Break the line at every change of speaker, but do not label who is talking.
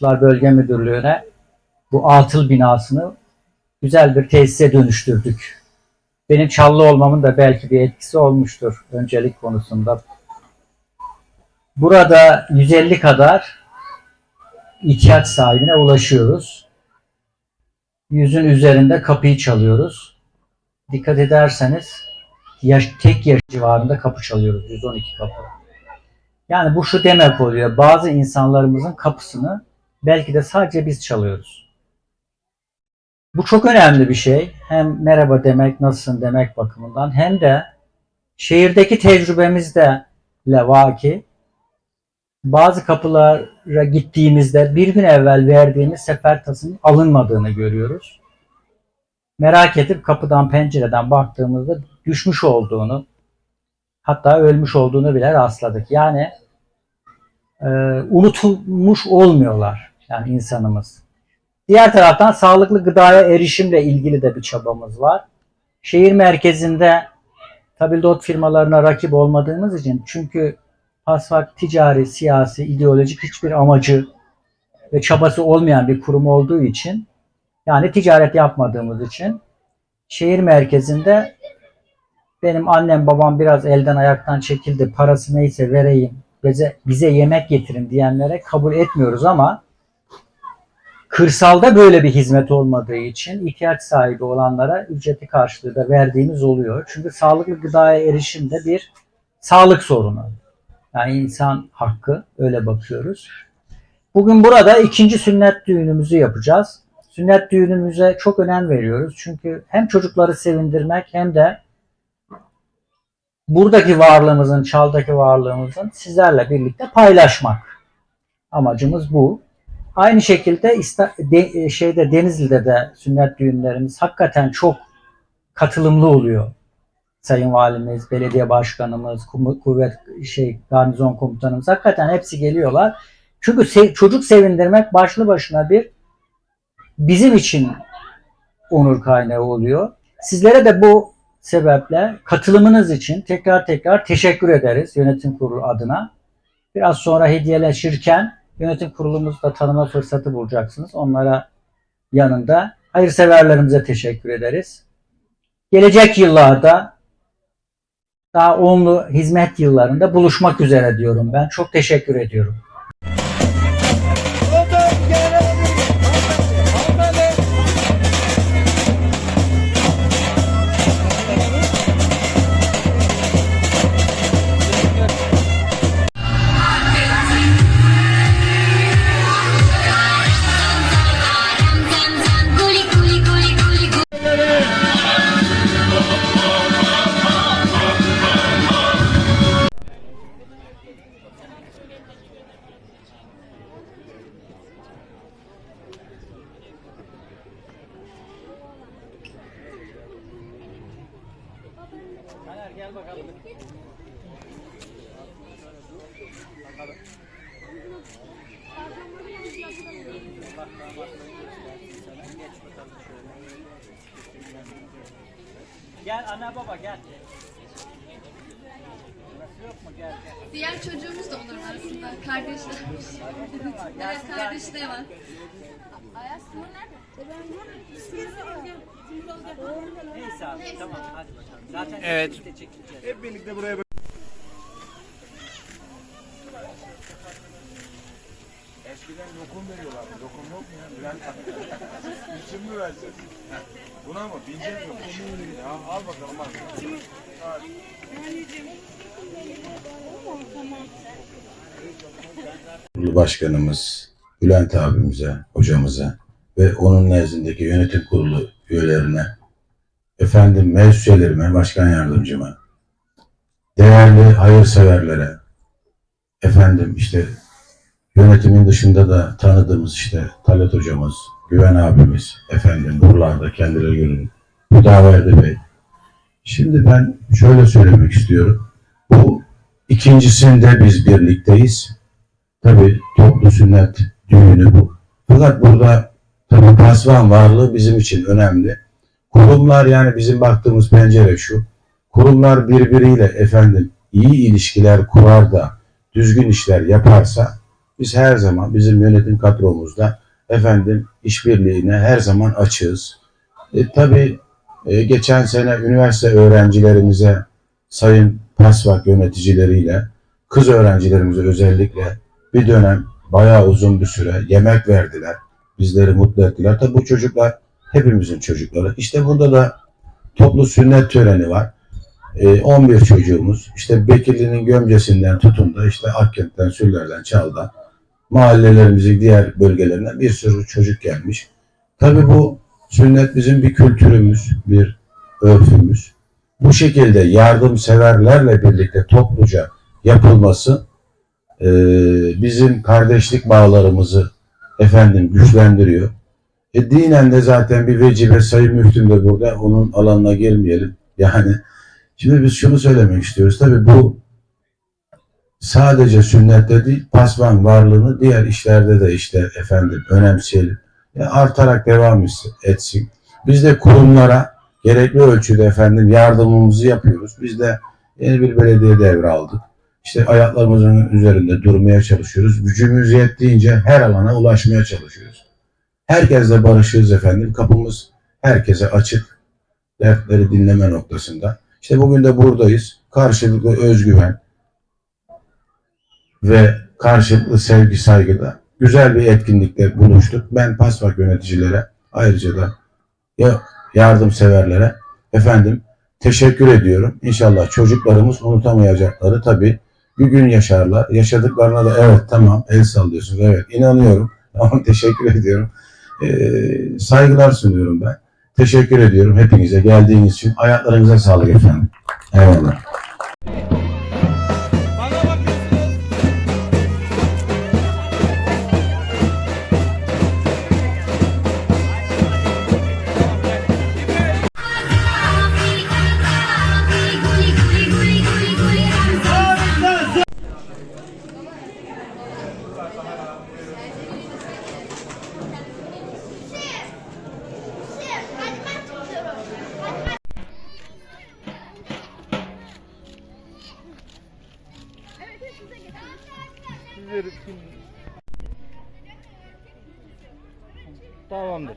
Vakıflar Bölge Müdürlüğü'ne bu atıl binasını güzel bir tesise dönüştürdük. Benim Çallı olmamın da belki bir etkisi olmuştur öncelik konusunda. Burada 150 kadar ihtiyaç sahibine ulaşıyoruz. Yüzün üzerinde kapıyı çalıyoruz. Dikkat ederseniz yaş, tek yaş civarında kapı çalıyoruz. 112 kapı. Yani bu şu demek oluyor. Bazı insanlarımızın kapısını belki de sadece biz çalıyoruz. Bu çok önemli bir şey. Hem merhaba demek, nasılsın demek bakımından hem de şehirdeki tecrübemizde levaki bazı kapılara gittiğimizde bir gün evvel verdiğimiz sefer tasının alınmadığını görüyoruz. Merak edip kapıdan pencereden baktığımızda düşmüş olduğunu hatta ölmüş olduğunu bile rastladık. Yani e, unutulmuş olmuyorlar yani insanımız. Diğer taraftan sağlıklı gıdaya erişimle ilgili de bir çabamız var. Şehir merkezinde tabildot firmalarına rakip olmadığımız için çünkü Pasvak ticari, siyasi, ideolojik hiçbir amacı ve çabası olmayan bir kurum olduğu için yani ticaret yapmadığımız için şehir merkezinde benim annem babam biraz elden ayaktan çekildi parası neyse vereyim bize, bize yemek getirin diyenlere kabul etmiyoruz ama kırsalda böyle bir hizmet olmadığı için ihtiyaç sahibi olanlara ücreti karşılığı da verdiğimiz oluyor. Çünkü sağlıklı gıdaya erişim de bir sağlık sorunu. Yani insan hakkı öyle bakıyoruz. Bugün burada ikinci sünnet düğünümüzü yapacağız. Sünnet düğünümüze çok önem veriyoruz. Çünkü hem çocukları sevindirmek hem de buradaki varlığımızın, çaldaki varlığımızın sizlerle birlikte paylaşmak. Amacımız bu. Aynı şekilde de- şeyde Denizli'de de sünnet düğünlerimiz hakikaten çok katılımlı oluyor. Sayın Valimiz, belediye başkanımız, kuvvet şey garnizon komutanımız hakikaten hepsi geliyorlar. Çünkü se- çocuk sevindirmek başlı başına bir bizim için onur kaynağı oluyor. Sizlere de bu sebeple katılımınız için tekrar tekrar teşekkür ederiz yönetim kurulu adına. Biraz sonra hediyeleşirken yönetim kurulumuzda tanıma fırsatı bulacaksınız. Onlara yanında hayırseverlerimize teşekkür ederiz. Gelecek yıllarda daha onlu hizmet yıllarında buluşmak üzere diyorum ben. Çok teşekkür ediyorum. Gel bakalım. Gel ana baba gel. Burası yok mu gel gel.
Diğer çocuğumuz da onların arasında. Kardeşler. evet kardeşi de var. Ayas bu nerede?
Neyse abi tamam hadi bakalım. Zaten
Evet. Hep birlikte buraya bak- Eskiden lokum veriyorlardı. Lokum yok mu ya? Bülent İçin mi vereceğiz? Buna mı? Binecek mi? Ya al bakalım al. Al.
Başkanımız Bülent abimize, hocamıza ve onun nezdindeki yönetim kurulu üyelerine, efendim meclis üyelerime, başkan yardımcıma, değerli hayırseverlere, efendim işte yönetimin dışında da tanıdığımız işte Talat hocamız, Güven abimiz, efendim buralarda kendileri görün, Müdaverdi Bey. Şimdi ben şöyle söylemek istiyorum. Bu ikincisinde biz birlikteyiz. Tabii toplu sünnet düğünü bu. Fakat burada tabii pasvan varlığı bizim için önemli. Kurumlar yani bizim baktığımız pencere şu. Kurumlar birbiriyle efendim iyi ilişkiler kurar da düzgün işler yaparsa Biz her zaman bizim yönetim kadromuzda efendim işbirliğine her zaman açığız. E, tabii e, geçen sene üniversite öğrencilerimize sayın PASVAK yöneticileriyle kız öğrencilerimize özellikle bir dönem bayağı uzun bir süre yemek verdiler. Bizleri mutlu ettiler. Tabii bu çocuklar hepimizin çocukları. İşte burada da toplu sünnet töreni var. E, 11 çocuğumuz işte Bekirli'nin gömcesinden tutun da işte Akkent'ten, Süller'den, Çal'dan mahallelerimizin diğer bölgelerinden bir sürü çocuk gelmiş. Tabii bu sünnet bizim bir kültürümüz, bir örfümüz. Bu şekilde yardımseverlerle birlikte topluca yapılması e, bizim kardeşlik bağlarımızı efendim güçlendiriyor. E, dinen de zaten bir vecibe sayın müftüm de burada onun alanına girmeyelim. Yani şimdi biz şunu söylemek istiyoruz. Tabii bu sadece sünnette değil pasvan varlığını diğer işlerde de işte efendim önemseyelim. Ya artarak devam etsin. Biz de kurumlara gerekli ölçüde efendim yardımımızı yapıyoruz. Biz de yeni bir belediye devraldık. İşte ayaklarımızın üzerinde durmaya çalışıyoruz. Gücümüz yettiğince her alana ulaşmaya çalışıyoruz. Herkesle barışığız efendim. Kapımız herkese açık. Dertleri dinleme noktasında. İşte bugün de buradayız. Karşılıklı özgüven ve karşılıklı sevgi saygıda güzel bir etkinlikte buluştuk. Ben Pasvak yöneticilere ayrıca da ya yardımseverlere efendim teşekkür ediyorum. İnşallah çocuklarımız unutamayacakları tabii bir gün yaşarlar. Yaşadıklarına da evet tamam el sallıyorsunuz. Evet inanıyorum. Ama teşekkür ediyorum. Ee, saygılar sunuyorum ben. Teşekkür ediyorum hepinize geldiğiniz için. Ayaklarınıza sağlık efendim. Eyvallah.
davamdır.